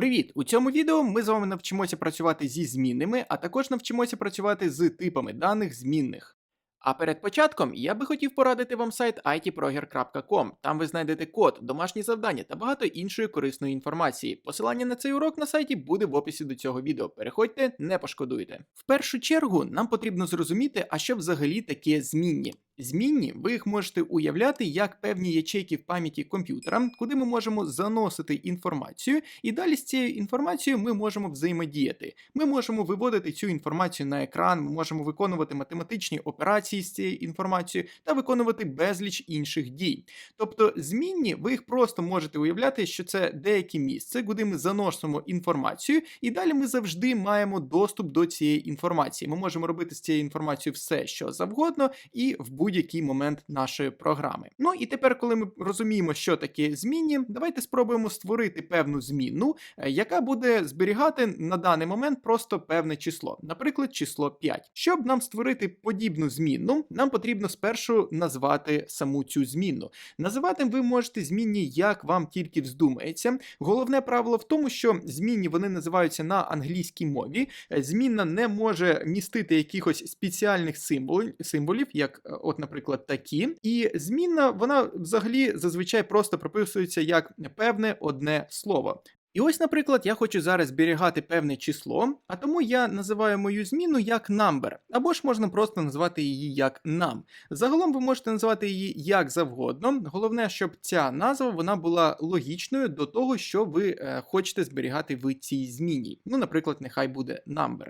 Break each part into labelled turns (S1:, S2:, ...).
S1: Привіт! У цьому відео ми з вами навчимося працювати зі змінними, а також навчимося працювати з типами даних змінних. А перед початком я би хотів порадити вам сайт itproger.com. Там ви знайдете код, домашні завдання та багато іншої корисної інформації. Посилання на цей урок на сайті буде в описі до цього відео. Переходьте, не пошкодуйте. В першу чергу нам потрібно зрозуміти, а що взагалі таке змінні. Змінні ви їх можете уявляти як певні ячейки в пам'яті комп'ютера, куди ми можемо заносити інформацію, і далі з цією інформацією ми можемо взаємодіяти. Ми можемо виводити цю інформацію на екран, ми можемо виконувати математичні операції з цією інформацією та виконувати безліч інших дій. Тобто, змінні ви їх просто можете уявляти, що це деяке місце, куди ми заносимо інформацію, і далі ми завжди маємо доступ до цієї інформації. Ми можемо робити з цією інформацією все, що завгодно, і в будь-який момент нашої програми. Ну і тепер, коли ми розуміємо, що таке змінні, давайте спробуємо створити певну змінну, е, яка буде зберігати на даний момент просто певне число, наприклад, число 5. Щоб нам створити подібну змінну, нам потрібно спершу назвати саму цю змінну. Називати ви можете змінні, як вам тільки вздумається. Головне правило в тому, що змінні вони називаються на англійській мові. Е, Змінна не може містити якихось спеціальних символів, символів як е, от, наприклад, такі. І змінна, вона взагалі зазвичай просто прописується як певне одне слово. І ось, наприклад, я хочу зараз зберігати певне число, а тому я називаю мою зміну як number, або ж можна просто назвати її як num. Загалом ви можете називати її як завгодно. Головне, щоб ця назва вона була логічною до того, що ви е, хочете зберігати в цій зміні. Ну, наприклад, нехай буде number.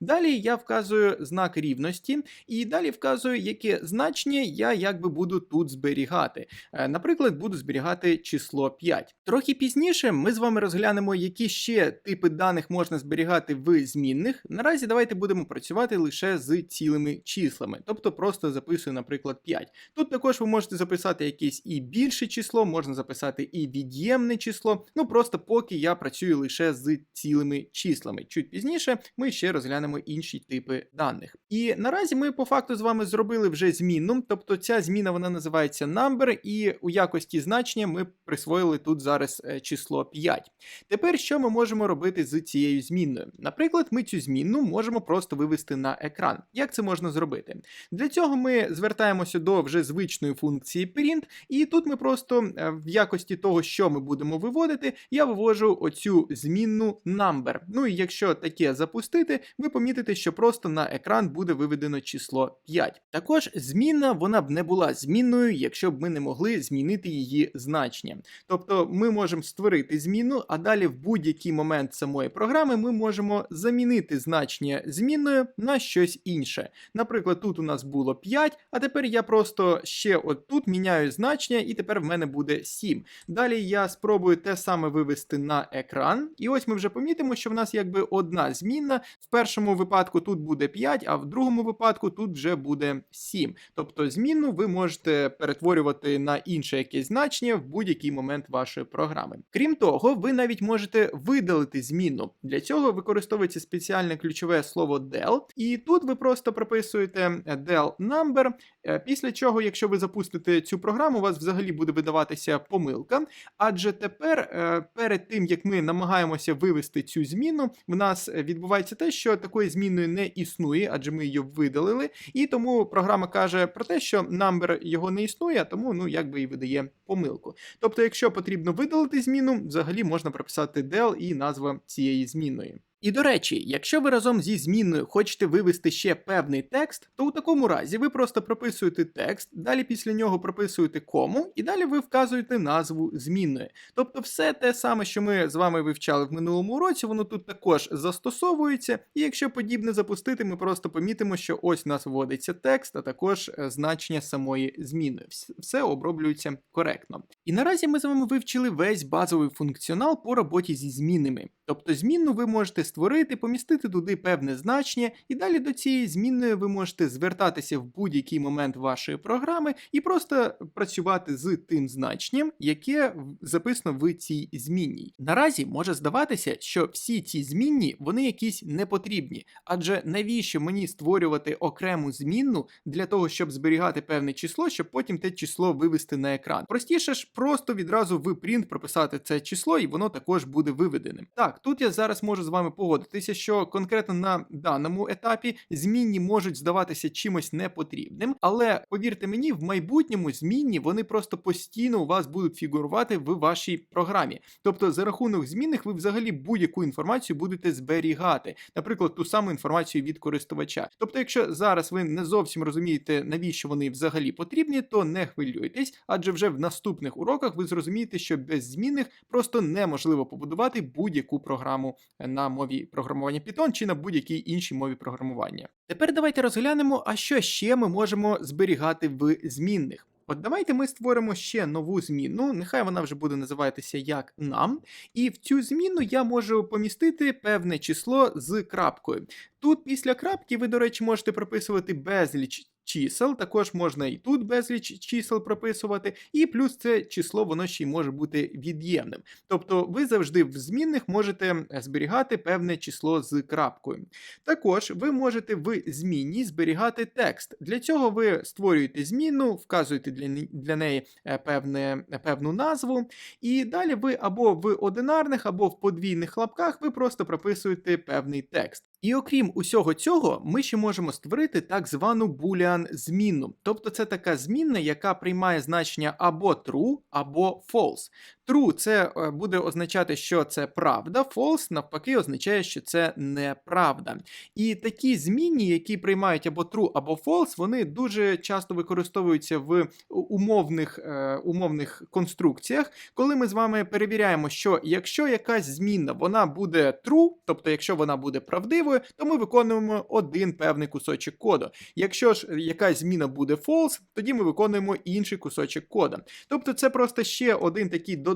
S1: Далі я вказую знак рівності, і далі вказую, яке значення я якби буду тут зберігати. Е, Наприклад, буду зберігати число 5. Трохи пізніше ми з вами розглянемо, які ще типи даних можна зберігати в змінних. Наразі давайте будемо працювати лише з цілими числами, тобто просто записую, наприклад, 5. Тут також ви можете записати якесь і більше число, можна записати і від'ємне число. Ну просто поки я працюю лише з цілими числами. Чуть пізніше ми ще розглянемо інші типи даних. І наразі ми по факту з вами зробили вже змінну, тобто ця зміна вона називається number, і у якості значення ми присвоїли тут зараз е, число 5. Тепер що ми можемо робити з цією змінною? Наприклад, ми цю змінну можемо просто вивести на екран. Як це можна зробити? Для цього ми звертаємося до вже звичної функції print, і тут ми просто е, в якості того, що ми будемо виводити, я вивожу оцю змінну number. Ну і якщо таке запустити, ви помітите, що просто на екран буде виведено число 5. Також змінна вона б не була змінною, якщо б ми не могли змінити її значення. Тобто ми можемо створити зміну, а далі в будь-який момент самої програми ми можемо замінити значення змінною на щось інше. Наприклад, тут у нас було 5, а тепер я просто ще от тут міняю значення, і тепер в мене буде 7. Далі я спробую те саме вивести на екран, і ось ми вже помітимо, що в нас якби одна змінна. В першому випадку тут буде 5, а в другому випадку тут вже буде 7. Тобто змінну ви можете перетворювати на інше якесь значення в будь-який момент вашої програми. Крім того, ви навіть можете видалити змінну. Для цього використовується спеціальне ключове слово del, і тут ви просто прописуєте del number, е, після чого, якщо ви запустите цю програму, у вас взагалі буде видаватися помилка. Адже тепер, е, перед тим як ми намагаємося вивести цю зміну, в нас відбувається те, що такої змінної не існує, адже ми її видалили, і тому програма каже про те, що number його не існує, тому ну якби і видає помилку. Тобто, якщо потрібно видалити зміну, взагалі можна прописати del і назва цієї змінної. І до речі, якщо ви разом зі змінною хочете вивести ще певний текст, то у такому разі ви просто прописуєте текст, далі після нього прописуєте кому, і далі ви вказуєте назву змінної. Тобто, все те саме, що ми з вами вивчали в минулому уроці, воно тут також застосовується. І якщо подібне запустити, ми просто помітимо, що ось у нас вводиться текст, а також е, значення самої зміни. Все оброблюється коректно. І наразі ми з вами вивчили весь базовий функціонал по роботі зі змінними. Тобто змінну ви можете створити, помістити туди певне значення, і далі до цієї змінної ви можете звертатися в будь-який момент вашої програми і просто працювати з тим значенням, яке записано в цій змінній. Наразі може здаватися, що всі ці змінні вони якісь непотрібні, адже навіщо мені створювати окрему змінну для того, щоб зберігати певне число, щоб потім те число вивести на екран. Простіше ж просто відразу в print прописати це число, і воно також буде виведеним. Так, тут я зараз можу з вами погодитися, що конкретно на даному етапі змінні можуть здаватися чимось непотрібним, але повірте мені, в майбутньому змінні вони просто постійно у вас будуть фігурувати в вашій програмі. Тобто, за рахунок змінних ви взагалі будь-яку інформацію будете зберігати, наприклад, ту саму інформацію від користувача. Тобто, якщо зараз ви не зовсім розумієте, навіщо вони взагалі потрібні, то не хвилюйтесь, адже вже в наступних уроках ви зрозумієте, що без змінних просто неможливо побудувати будь-яку програму на мові програмування Python чи на будь-якій іншій мові програмування. Тепер давайте розглянемо, а що ще ми можемо зберігати в змінних. От давайте ми створимо ще нову зміну, нехай вона вже буде називатися як нам. І в цю зміну я можу помістити певне число з крапкою. Тут після крапки ви, до речі, можете прописувати безліч чисел, також можна і тут безліч чисел прописувати, і плюс це число воно ще й може бути від'ємним. Тобто ви завжди в змінних можете зберігати певне число з крапкою. Також ви можете в змінній зберігати текст. Для цього ви створюєте зміну, вказуєте для, для неї е, певне, певну назву, і далі ви або в одинарних, або в подвійних лапках ви просто прописуєте певний текст. І окрім усього цього, ми ще можемо створити так звану boolean змінну. Тобто це така змінна, яка приймає значення або true, або false. True це е, буде означати, що це правда, false навпаки означає, що це неправда. І такі змінні, які приймають або true, або false, вони дуже часто використовуються в умовних, е, умовних конструкціях, коли ми з вами перевіряємо, що якщо якась змінна вона буде true, тобто якщо вона буде правдивою, то ми виконуємо один певний кусочок коду. Якщо ж якась зміна буде false, тоді ми виконуємо інший кусочок кода. Тобто це просто ще один такий додатковий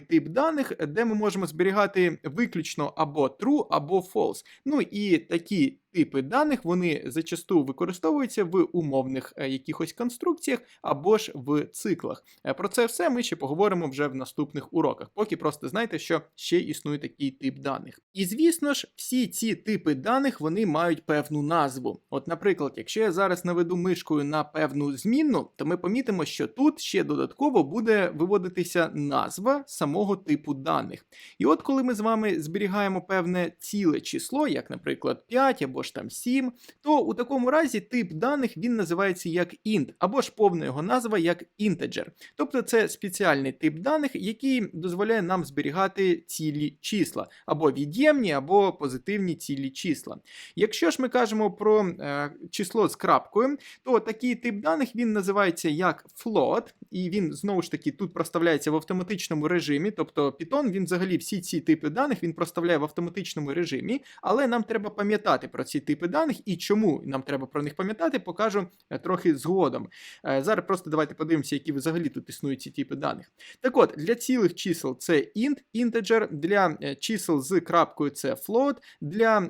S1: тип даних, де ми можемо зберігати виключно або true, або false. Ну і такі типи даних вони зачасту використовуються в умовних е, якихось конструкціях або ж в циклах. Е, Про це все ми ще поговоримо вже в наступних уроках. Поки просто знайте, що ще існує такий тип даних. І звісно ж, всі ці типи даних вони мають певну назву. От, наприклад, якщо я зараз наведу мишкою на певну змінну, то ми помітимо, що тут ще додатково буде виводитися назва самого типу даних. І от коли ми з вами зберігаємо певне ціле число, як, наприклад, 5 або ж там 7, то у такому разі тип даних він називається як int, або ж повна його назва як integer. Тобто це спеціальний тип даних, який дозволяє нам зберігати цілі числа, або від'ємні, або позитивні цілі числа. Якщо ж ми кажемо про е, число з крапкою, то такий тип даних він називається як float, і він знову ж таки тут проставляється в автоматичному режимі. Тобто Python, він взагалі всі ці типи даних він проставляє в автоматичному режимі, але нам треба пам'ятати про ці типи даних і чому нам треба про них пам'ятати, покажу е, трохи згодом. Е, Зараз просто давайте подивимося, які взагалі тут існують ці типи даних. Так от, для цілих чисел це int, integer, для е, чисел з крапкою це float, для,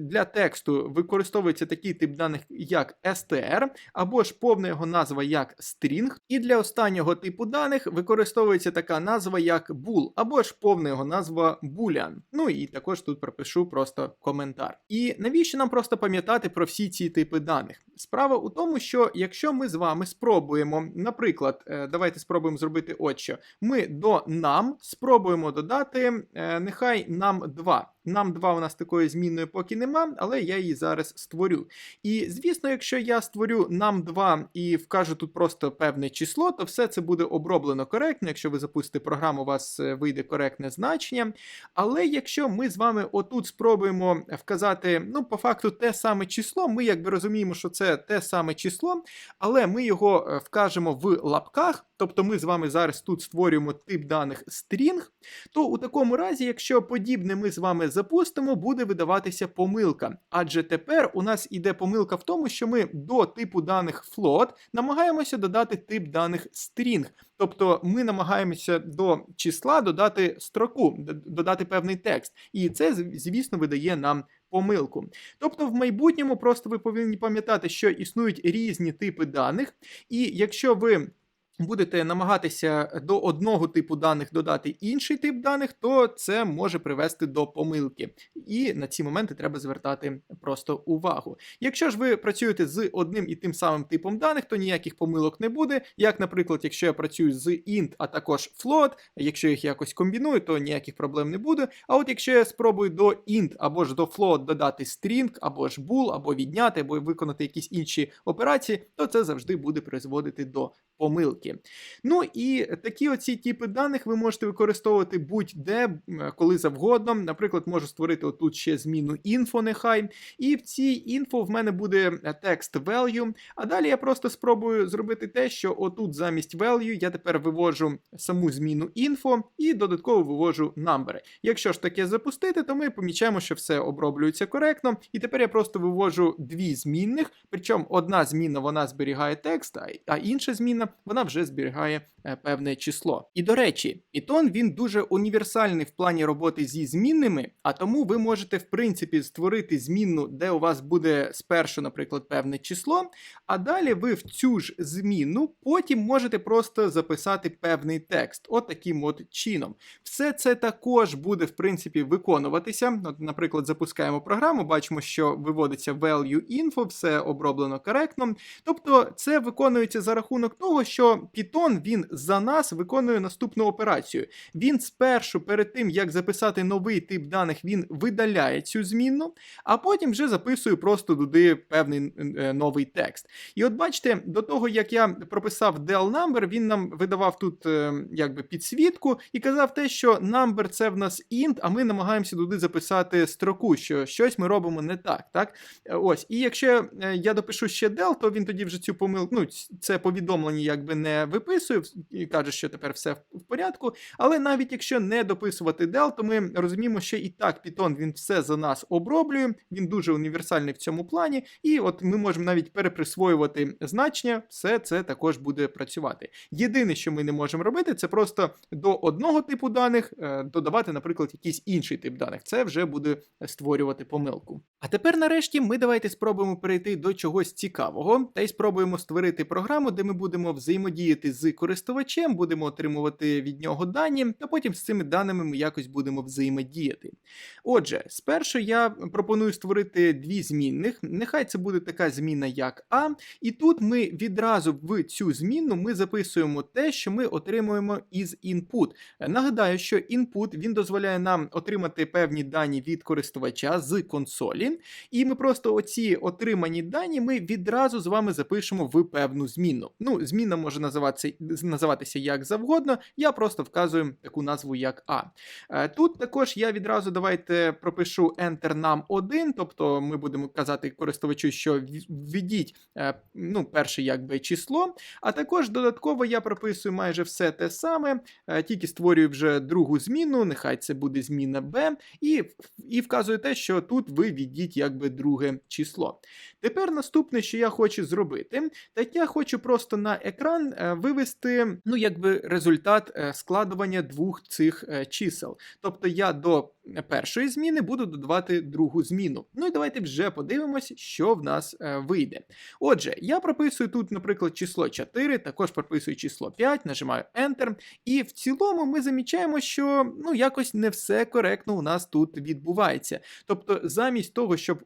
S1: для тексту використовується такий тип даних, як str, або ж повна його назва як string, і для останнього типу даних використовується така назва як bool, або ж повна його назва boolean. Ну і також тут пропишу просто коментар. І навіщо нам просто пам'ятати про всі ці типи даних? Справа у тому, що якщо ми з вами спробуємо, наприклад, е, давайте спробуємо зробити от що. Ми до нам спробуємо додати, е, нехай нам 2. Нам 2 у нас такої змінної поки нема, але я її зараз створю. І звісно, якщо я створю нам 2 і вкажу тут просто певне число, то все це буде оброблено коректно. Якщо ви запустите програму, у вас е, вийде коректне значення. Але якщо ми з вами отут спробуємо вказати, ну, по факту, те саме число, ми якби розуміємо, що це те саме число, але ми його е, вкажемо в лапках, тобто ми з вами зараз тут створюємо тип даних string, то у такому разі, якщо подібне ми з вами запустимо, буде видаватися помилка. Адже тепер у нас іде помилка в тому, що ми до типу даних float намагаємося додати тип даних string. Тобто ми намагаємося до числа додати строку, додати певний текст. І це, звісно, видає нам помилку. Тобто, в майбутньому просто ви повинні пам'ятати, що існують різні типи даних, і якщо ви будете намагатися до одного типу даних додати інший тип даних, то це може привести до помилки. І на ці моменти треба звертати просто увагу. Якщо ж ви працюєте з одним і тим самим типом даних, то ніяких помилок не буде. Як, наприклад, якщо я працюю з int, а також float, якщо їх якось комбіную, то ніяких проблем не буде. А от якщо я спробую до int або ж до float додати string, або ж bool, або відняти, або виконати якісь інші операції, то це завжди буде призводити до помилки. Ну і такі оці типи даних ви можете використовувати будь-де, коли завгодно. Наприклад, можу створити отут ще зміну info нехай. І в цій інфо в мене буде е, текст value. А далі я просто спробую зробити те, що отут замість value я тепер вивожу саму зміну info і додатково вивожу number. Якщо ж таке запустити, то ми помічаємо, що все оброблюється коректно. І тепер я просто вивожу дві змінних, причому одна зміна вона зберігає текст, а- інша зміна вона вже зберігає е, певне число. І до речі, Python він дуже універсальний в плані роботи зі змінними, а тому ви можете в принципі створити змінну, де у вас буде спершу, наприклад, певне число, а далі ви в цю ж змінну потім можете просто записати певний текст, от от чином. Все це також буде в принципі виконуватися. От, наприклад, запускаємо програму, бачимо, що виводиться value info, все оброблено коректно. Тобто це виконується за рахунок того, що Python він за нас виконує наступну операцію. Він спершу, перед тим як записати новий тип даних, він видаляє цю змінну, а потім вже записує просто туди певний е, новий текст. І от бачите, до того як я прописав del number, він нам видавав тут е, якби підсвітку і казав те, що number це в нас int, а ми намагаємося туди записати строку, що щось ми робимо не так. так? Е, Ось, і якщо е, я допишу ще del, то він тоді вже цю помилку, ну, це повідомлення якби не виписує і каже, що тепер все в порядку. Але навіть якщо не дописувати del, то ми розуміємо, що і так Python він все за нас оброблює, він дуже універсальний в цьому плані, і от ми можемо навіть переприсвоювати значення, все це також буде працювати. Єдине, що ми не можемо робити, це просто до одного типу даних е, додавати, наприклад, якийсь інший тип даних. Це вже буде створювати помилку. А тепер, нарешті, ми давайте спробуємо перейти до чогось цікавого та й спробуємо створити програму, де ми будемо взаємодіяти з користувачем, будемо отримувати від нього дані, та потім з цими даними ми якось будемо взаємодіяти. Отже, спершу я пропоную створити дві змінних. Нехай це буде така зміна, як А, і тут ми відразу в цю змінну ми записуємо те, що ми отримуємо із input. Нагадаю, що input він дозволяє нам отримати певні дані від користувача з консолі, і ми просто оці отримані дані ми відразу з вами запишемо в певну змінну. Ну, змінна може називатися, називатися як завгодно, я просто вказую таку назву як А. Е, Тут також я відразу давайте пропишу enter нам 1, тобто ми будемо казати користувачу, що введіть е, ну, перше якби число. А також додатково я прописую майже все те саме, е, тільки створюю вже другу зміну, нехай це буде зміна B, і, і вказую те, що тут ви введіть якби друге число. Тепер наступне, що я хочу зробити, так я хочу просто на екран е, вивести ну, якби результат е, складування двох цих е, чисел. Тобто я до першої зміни буду додавати другу зміну. Ну і давайте вже подивимось, що в нас вийде. Отже, я прописую тут, наприклад, число 4, також прописую число 5, нажимаю Enter. І в цілому ми замічаємо, що ну якось не все коректно у нас тут відбувається. Тобто, замість того, щоб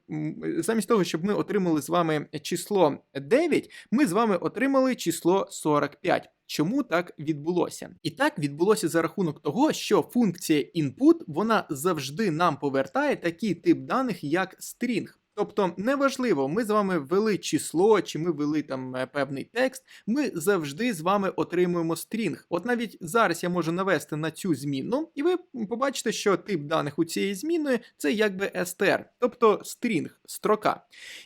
S1: замість того, щоб ми отримали з вами число 9, ми з вами отримали число 45. Чому так відбулося? І так відбулося за рахунок того, що функція input вона завжди нам повертає такий тип даних, як string. Тобто, неважливо, ми з вами ввели число, чи ми ввели там е, певний текст, ми завжди з вами отримуємо стрінг. От навіть зараз я можу навести на цю зміну, і ви побачите, що тип даних у цієї зміни це якби str, тобто стрінг, строка.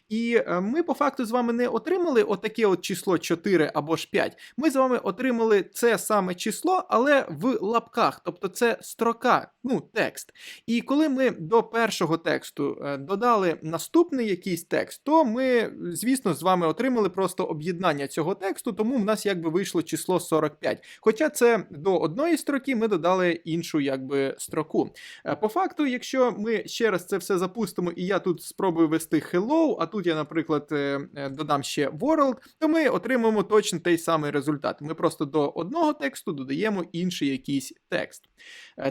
S1: І е, ми по факту з вами не отримали отаке от число 4 або ж 5. Ми з вами отримали це саме число, але в лапках, тобто це строка, ну, текст. І коли ми до першого тексту е, додали наступний якийсь текст, то ми, звісно, з вами отримали просто об'єднання цього тексту, тому в нас якби вийшло число 45. Хоча це до одної строки ми додали іншу якби строку. Е, По факту, якщо ми ще раз це все запустимо, і я тут спробую ввести hello, а тут я, наприклад, е, е, додам ще world, то ми отримаємо точно той самий результат. Ми просто до одного тексту додаємо інший якийсь текст.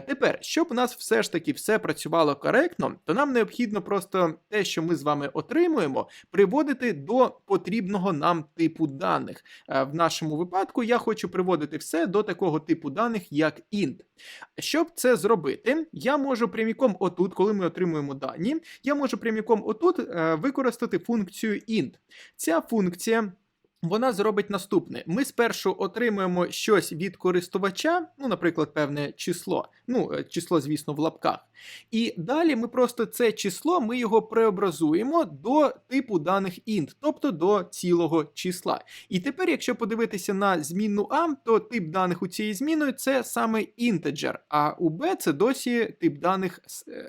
S1: Тепер, щоб у нас все ж таки все працювало коректно, то нам необхідно просто те, що ми з вами отримуємо, приводити до потрібного нам типу даних. Е, В нашому випадку я хочу приводити все до такого типу даних, як int. Щоб це зробити, я можу пряміком отут, коли ми отримуємо дані, я можу пряміком отут е, використати функцію int. Ця функція. Вона зробить наступне: ми спершу отримуємо щось від користувача, ну, наприклад, певне число, ну, е, число, звісно, в лапках. І далі ми просто це число ми його преобразуємо до типу даних int, тобто до цілого числа. І тепер, якщо подивитися на змінну A, то тип даних у цієї зміною це саме integer, а у B це досі тип даних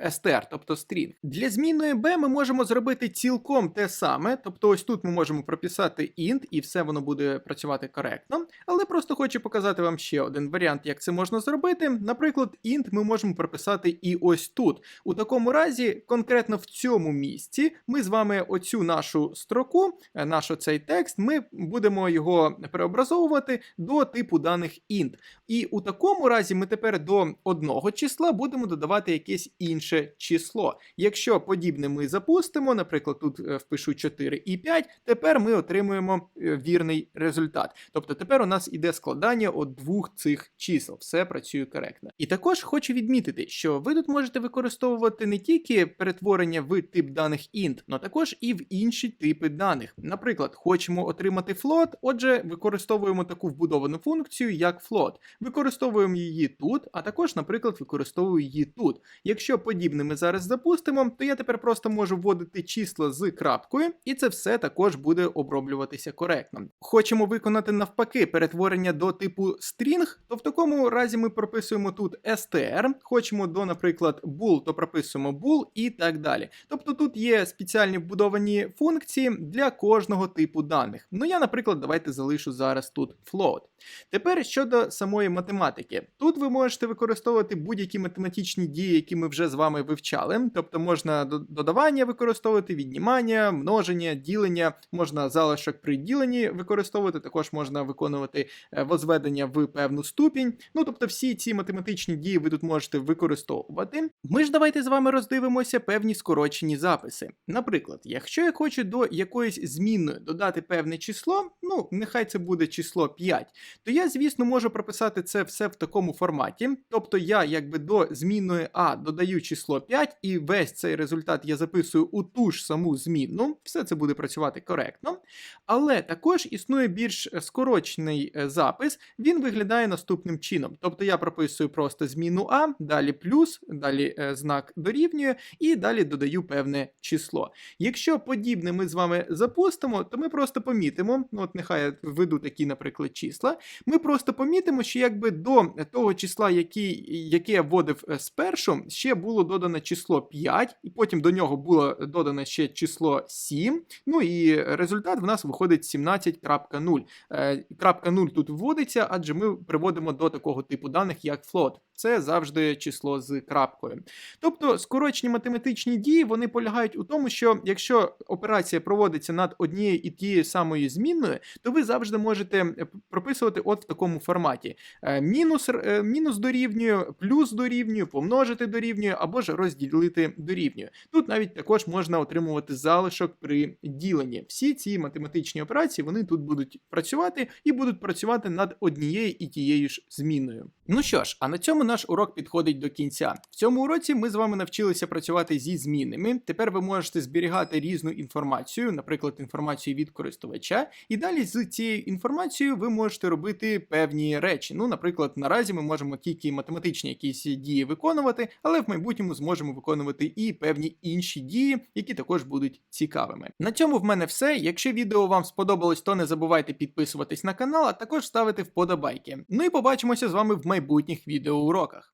S1: str, тобто string. Для змінної B ми можемо зробити цілком те саме, тобто ось тут ми можемо прописати int, і все воно буде працювати коректно. Але просто хочу показати вам ще один варіант, як це можна зробити. Наприклад, int ми можемо прописати і ось тут. У такому разі, конкретно в цьому місці, ми з вами оцю нашу строку, е, наш оцей текст, ми будемо його преобразовувати до типу даних int. І у такому разі ми тепер до одного числа будемо додавати якесь інше число. Якщо подібне ми запустимо, наприклад, тут е, впишу 4 і 5, тепер ми отримуємо е, вірний результат. Тобто тепер у нас іде складання от двох цих чисел, все працює коректно. І також хочу відмітити, що ви тут можете використовувати не тільки перетворення в тип даних int, але також і в інші типи даних. Наприклад, хочемо отримати float, отже, використовуємо таку вбудовану функцію, як float. Використовуємо її тут, а також, наприклад, використовую її тут. Якщо подібне ми зараз запустимо, то я тепер просто можу вводити числа з крапкою, і це все також буде оброблюватися коректно. Хочемо виконати навпаки перетворення до типу string, то в такому разі ми прописуємо тут str, хочемо до, наприклад, bool, то прописуємо bool і так далі. Тобто тут є спеціальні вбудовані функції для кожного типу даних. Ну я, наприклад, давайте залишу зараз тут float. Тепер щодо самої математики, тут ви можете використовувати будь-які математичні дії, які ми вже з вами вивчали. Тобто можна додавання використовувати, віднімання, множення, ділення, можна залишок при діленні використовувати, також можна виконувати е, возведення в певну ступінь. Ну тобто, всі ці математичні дії ви тут можете використовувати. Ми ж давайте з вами роздивимося певні скорочені записи. Наприклад, якщо я хочу до якоїсь змінної додати певне число, ну нехай це буде число 5, то я, звісно, можу прописати це все в такому форматі. Тобто я якби до змінної А додаю число 5, і весь цей результат я записую у ту ж саму змінну. Все це буде працювати коректно. Але також існує більш скорочений е, запис, він виглядає наступним чином. Тобто я прописую просто зміну А, далі плюс, далі е, знак дорівнює, і далі додаю певне число. Якщо подібне ми з вами запустимо, то ми просто помітимо, ну от нехай я введу такі, наприклад, числа. Ми просто помітимо, що якби до того числа, який, яке я вводив е, спершу, ще було додане число 5, і потім до нього було додане ще число 7. Ну і результат в нас виходить 17.0. Е, Крапка 0 тут вводиться, адже ми приводимо до такого типу даних, як float. Це завжди число з крапкою. Тобто скорочені математичні дії вони полягають у тому, що якщо операція проводиться над однією і тією самою змінною, то ви завжди можете е, прописувати от в такому форматі: Е, мінус, е, мінус дорівнює, плюс дорівнює, помножити дорівнює або ж розділити дорівнює. Тут навіть також можна отримувати залишок при діленні. Всі ці математичні операції вони тут будуть працювати і будуть працювати над однією і тією ж зміною. Ну що ж, а на цьому наш урок підходить до кінця. В цьому уроці ми з вами навчилися працювати зі змінними. Тепер ви можете зберігати різну інформацію, наприклад, інформацію від користувача, і далі з цією інформацією ви можете робити певні речі. Ну, наприклад, наразі ми можемо тільки математичні якісь дії виконувати, але в майбутньому зможемо виконувати і певні інші дії, які також будуть цікавими. На цьому в мене все. Якщо відео вам сподобалось, то не забувайте підписуватись на канал, а також ставити вподобайки. Ну і побачимося з вами в майбутніх відеоуроках.